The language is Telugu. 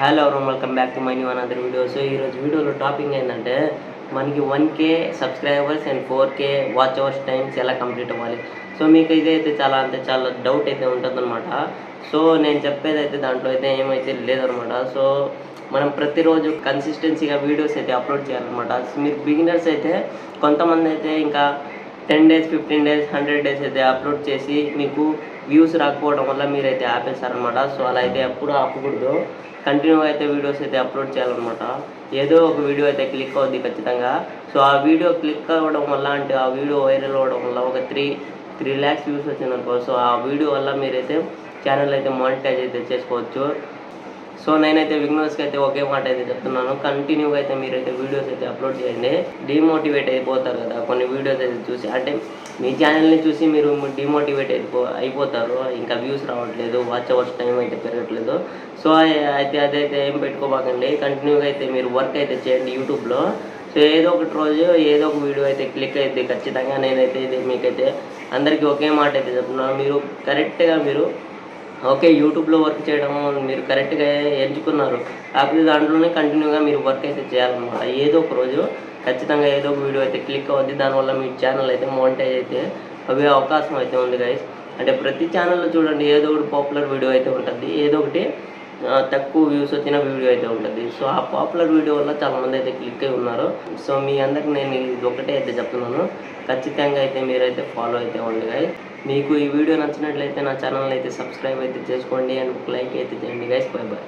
హలో ఎవరు welcome back to my new another video so ఈరోజు వీడియోలో టాపిక్ ఏంటంటే మనకి one K subscribers and four K watch hours times ఎలా కంప్లీట్ అవ్వాలి? సో మీకు ఇదైతే చాలా అంటే చాలా డౌట్ అయితే ఉంటుందన్నమాట. సో నేను చెప్పేది అయితే దాంట్లో అయితే ఏమైతే లేదనమాట సో మనం ప్రతిరోజు కన్సిస్టెన్సీగా వీడియోస్ అయితే అప్లోడ్ చేయాలన్నమాట. మీరు బిగినర్స్ అయితే కొంతమంది అయితే ఇంకా ten days fifteen days hundred days అయితే అప్లోడ్ చేసి మీకు వ్యూస్ రాకపోవడం వల్ల మీరైతే ఆపేస్తారనమాట సో అలా అయితే ఎప్పుడు ఆపకూడదు. కంటిన్యూగా అయితే వీడియోస్ అయితే అప్లోడ్ చేయాలన్నమాట. ఏదో ఒక వీడియో అయితే క్లిక్ అవుద్ది ఖచ్చితంగా. సో ఆ వీడియో క్లిక్ అవ్వడం వల్ల అంటే ఆ వీడియో వైరల్ అవ్వడం వల్ల ఒక త్రీ త్రీ ల్యాక్స్ వ్యూస్ వచ్చిందనుకో సో ఆ వీడియో వల్ల మీరైతే ఛానల్ అయితే మానిటైజ్ అయితే చేసుకోవచ్చు. సో నేనైతే విగ్నర్స్కి అయితే ఒకే మాట అయితే చెప్తున్నాను. కంటిన్యూగా అయితే మీరైతే వీడియోస్ అయితే అప్లోడ్ చేయండి. డిమోటివేట్ అయిపోతారు కదా. కొన్ని వీడియోస్ అయితే చూసి అంటే మీ ఛానల్ని చూసి మీరు డిమోటివేట్ అయిపో అయిపోతారు. ఇంకా వ్యూస్ రావట్లేదు. వాచ్ అవర్స్ టైం అయితే పెరగట్లేదు. సో అయితే అదైతే ఏం పెట్టుకోబాకండి కంటిన్యూగా అయితే మీరు వర్క్ అయితే చేయండి యూట్యూబ్లో సో ఏదో ఒకటి రోజు ఏదో ఒక వీడియో అయితే క్లిక్ అయితే ఖచ్చితంగా నేనైతే ఇది మీకైతే అందరికీ ఒకే మాట అయితే చెప్తున్నాను. మీరు కరెక్ట్గా మీరు ఓకే యూట్యూబ్లో వర్క్ చేయడం మీరు కరెక్ట్గా ఎంచుకున్నారు. కాకపోతే దాంట్లోనే కంటిన్యూగా మీరు వర్క్ అయితే చేయాలన్నమాట. ఏదో ఒక రోజు ఖచ్చితంగా ఏదో ఒక వీడియో అయితే క్లిక్ అవుద్ది. దానివల్ల మీ ఛానల్ అయితే మోనిటైజ్ అయితే అవే అవకాశం అయితే ఉంది గైస్ అంటే ప్రతి ఛానల్లో చూడండి ఏదో ఒకటి పాపులర్ వీడియో అయితే ఉంటుంది. ఏదో ఒకటి తక్కువ వ్యూస్ వచ్చిన వీడియో అయితే ఉంటుంది. సో ఆ పాపులర్ వీడియో వల్ల చాలామంది అయితే క్లిక్ అయి ఉన్నారు. సో మీ అందరికి నేను ఇది ఒకటే అయితే చెప్తున్నాను. ఖచ్చితంగా అయితే మీరైతే ఫాలో అయితే ఉంది. మీకు ఈ వీడియో నచ్చినట్లయితే నా ఛానల్ అయితే సబ్స్క్రైబ్ అయితే చేసుకోండి అండ్ ఒక లైక్ అయితే చేయండి. Guys bye bye